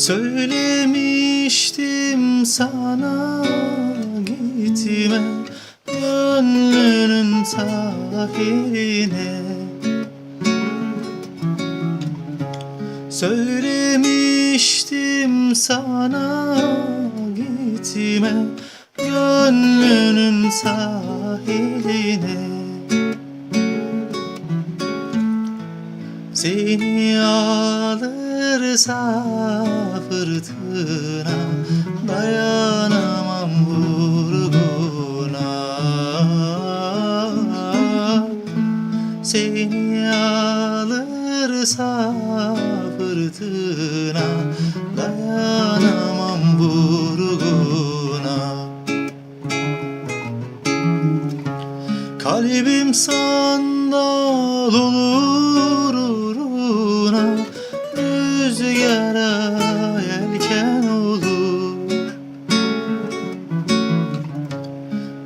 Söylemiştim sana gitme Gönlünün sahiline Söylemiştim sana gitme Gönlünün sahiline. Seni alırsa fırtına Dayanamam vurguna. Seni alırsa fırtına Dayanamam vurguna. Kalbim sandal olur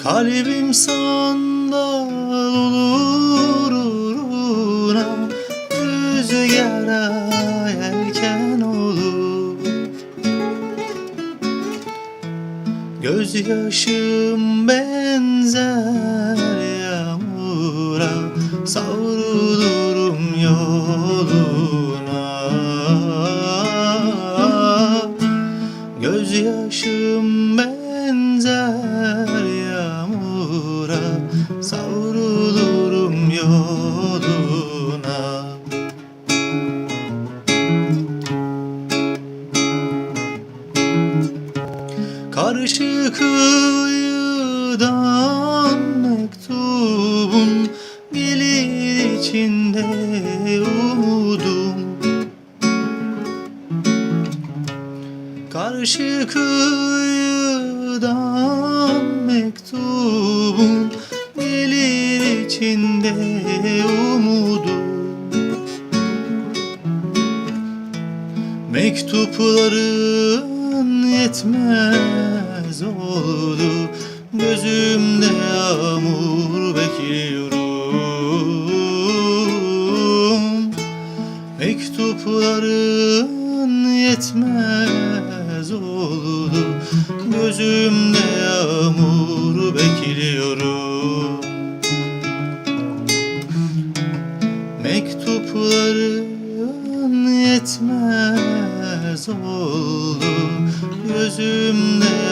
Kalbim sandal olur uğruna Rüzgara yelken olur. Gözyaşım benzer yağmura Savrulurum yoluna. Gözyaşım benzer yağmura Savrulurum yoluna. Karşı kıyıdan mektubun Gelir içinde umudum. Karşı kıyıdan içinde umudum Mektupların yetmez oldu. Gözümde yağmur bekliyorum Mektupların yetmez Mektupların yetmez oldu. Gözümde